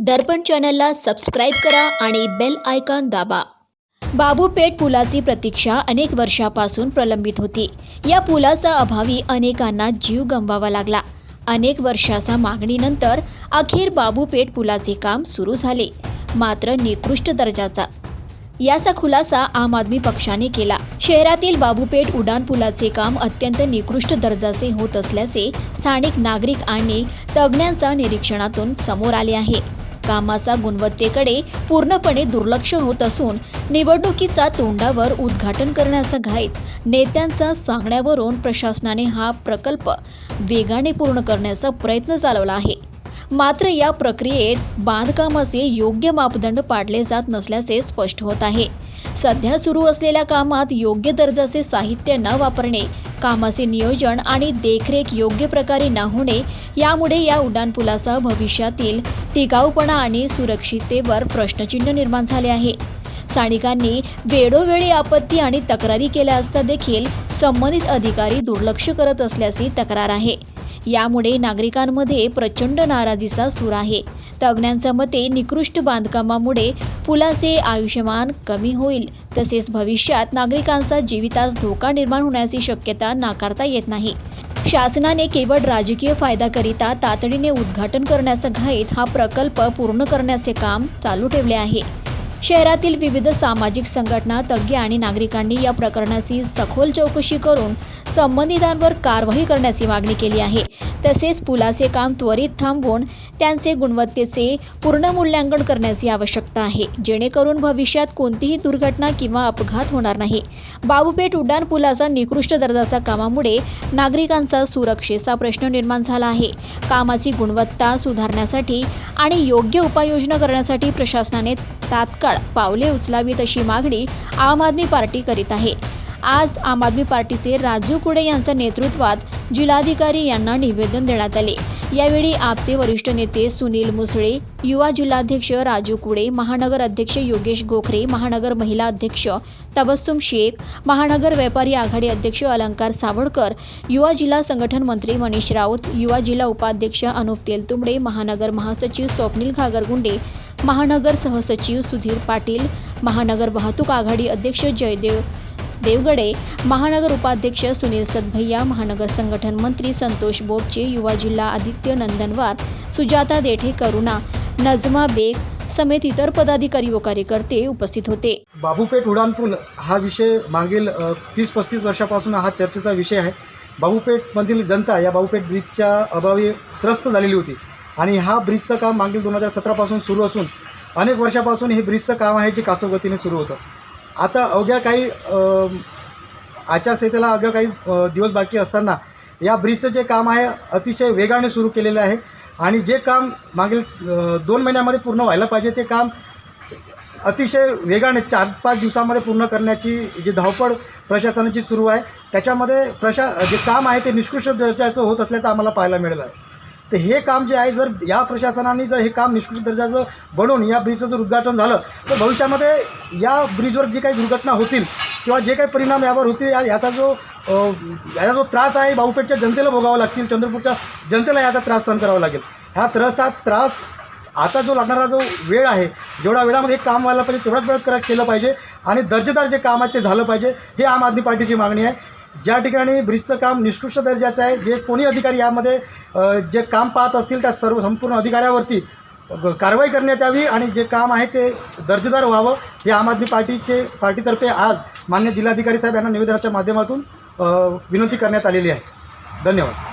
दर्पण चॅनलला सबस्क्राईब करा आणि बेल आयकॉन दाबा. बाबूपेठ पुलाची प्रतीक्षा अनेक वर्षापासून प्रलंबित होती. या पुलाचा अभावी अनेकांना जीव गमवावा लागला. अनेक वर्षाचा मागणीनंतर अखेर बाबूपेठ पुलाचे काम सुरू झाले. मात्र निकृष्ट दर्जाचा. याचा खुलासा आम आदमी पक्षाने केला. शहरातील बाबूपेठ उड्डाण पुलाचे काम अत्यंत निकृष्ट दर्जाचे होत असल्याचे स्थानिक नागरिक आणि तज्ज्ञांच्या निरीक्षणातून समोर आले आहे. कामाचा गुणवत्तेकडे पूर्णपणे दुर्लक्ष होत असून निवडणुकीचा तोंडावर उद्घाटन करण्याचा घाईत नेत्यांचा सांगण्यावरून प्रशासनाने हा प्रकल्प वेगाने पूर्ण करण्याचा प्रयत्न चालवला आहे. मात्र या प्रक्रियेत बांधकामाचे योग्य मापदंड पाडले जात नसल्याचे स्पष्ट होत आहे. सध्या सुरू असलेल्या कामात योग्य दर्जाचे साहित्य न वापरणे कामाचे नियोजन आणि देखरेख योग्य प्रकारे न होणे यामुळे या उड्डाणपुलाचा भविष्यातील टिकाऊपणा आणि सुरक्षिततेवर प्रश्नचिन्ह निर्माण झाले आहे. स्थानिकांनी वेळोवेळी आपत्ती आणि तक्रारी केल्या असता देखील संबंधित अधिकारी दुर्लक्ष करत असल्याची तक्रार आहे. यामुळे नागरिकांमध्ये प्रचंड नाराजीचा सूर आहे. तज्ज्ञांच्या मते निकृष्ट बांधकामामुळे पुलाचे आयुष्यमान कमी होईल. तसेच भविष्यात नागरिकांचा जीवितास धोका निर्माण होण्याची शक्यता नाकारता येत नाही. शासनाने केवळ राजकीय फायदाकरिता तातडीने उद्घाटन करण्याचा घाईत हा प्रकल्प पूर्ण करण्याचे काम चालू ठेवले आहे. शहरातील विविध सामाजिक संघटना तज्ज्ञ आणि नागरिकांनी या प्रकरणाची सखोल चौकशी करून संबंधितांवर कारवाई करण्याची मागणी केली आहे. तसेच पुलाचे काम त्वरित थांबवून त्यांचे गुणवत्तेचे पूर्ण मूल्यांकन करण्याची आवश्यकता आहे. जेणेकरून भविष्यात कोणतीही दुर्घटना किंवा अपघात होणार नाही. बाबूपेठ उड्डाण पुलाचा निकृष्ट दर्जाच्या कामामुळे नागरिकांचा सुरक्षेचा प्रश्न निर्माण झाला आहे. कामाची गुणवत्ता सुधारण्यासाठी आणि योग्य उपाययोजना करण्यासाठी प्रशासनाने तात्काळ पावले उचलावीत अशी मागणी आम आदमी पार्टी करीत आहे. आज आम आदमी पार्टीचे राजू कुडे यांच्या नेतृत्वात जिल्हाधिकारी यांना निवेदन देण्यात आले. यावेळी आपचे वरिष्ठ नेते सुनील मुसळे युवा जिल्हाध्यक्ष राजू कुडे महानगर अध्यक्ष योगेश गोखरे महानगर महिला अध्यक्ष तबस्सुम शेख महानगर व्यापारी आघाडी अध्यक्ष अलंकार सावडकर युवा जिल्हा संघटन मंत्री मनीष राऊत युवा जिल्हा उपाध्यक्ष अनुप तेलतुंबडे महानगर महासचिव स्वप्नील घागरगुंडे महानगर सहसचिव सुधीर पाटील महानगर वाहतूक आघाडी अध्यक्ष जयदेव देवगडे महानगर उपाध्यक्ष सुनील सदभैया महानगर संघटन मंत्री संतोष बोबचे युवा जिल्हा आदित्य नंदनवार सुजाता देठे करुणा नजमा बेग समेत इतर पदाधिकारी व कार्यकर्ते उपस्थित होते. बाबूपेठ उड्डाणपूल हा विषय मागील तीस पस्तीस वर्षापासून हा चर्चेचा विषय आहे. बाबूपेठमधील जनता या बाबूपेठ ब्रिजच्या अभावी त्रस्त झालेली होती आणि हा ब्रिजचं काम मागील दोन हजार सतरापासून सुरू असून अनेक वर्षापासून हे ब्रिजचं काम आहे जे कासोगतीने सुरू होतं. आता अवघ्या काही आचारसंहितेला अवघ्या काही दिवस बाकी असताना या ब्रिजचं जे काम आहे अतिशय वेगाने सुरू केलेलं आहे. आणि जे काम मागील दोन महिन्यामध्ये पूर्ण व्हायला पाहिजे ते काम अतिशय वेगाने चार पाच दिवसामध्ये पूर्ण करण्याची जी धावपळ प्रशासनाची सुरू आहे त्याच्यामध्ये प्रशा जे काम आहे ते निष्कृष्ट दर्जाचं होत असल्याचं आम्हाला पाहायला मिळेल. आहे तर हे काम जे आहे जर या प्रशासनाने जर हे काम निष्कृष्ट दर्जाचं बनवून या ब्रिजचं जर उद्घाटन झालं तर भविष्यामध्ये या ब्रिजवर जे काही दुर्घटना होतील किंवा जे काही परिणाम यावर होतील या याचा जो याचा जो त्रास आहे बाबूपेठच्या जनतेला भोगावा लागतील चंद्रपूरच्या जनतेला याचा त्रास सहन करावा लागेल. ह्या त्रासा त्रास आता जो लागणारा जो वेळ आहे जेवढ्या वेळामध्ये हे काम व्हायला पाहिजे तेवढाच वेळ करा केलं पाहिजे आणि दर्जेदार जे काम आहे ते झालं पाहिजे हे आम आदमी पार्टीची मागणी आहे. ज्या ठिकाणी ब्रिजचं काम निष्कृष्ट दर्जाचं आहे जे कोणी अधिकारी यामध्ये जे काम पाहत असतील त्या सर्व संपूर्ण अधिकाऱ्यावरती कारवाई करण्यात यावी आणि जे काम आहे ते दर्जेदार व्हावं. हे आम आदमी पार्टीचे पार्टीतर्फे आज मान्य जिल्हाधिकारी साहेब यांना निवेदनाच्या माध्यमातून विनंती करण्यात आलेली आहे. धन्यवाद.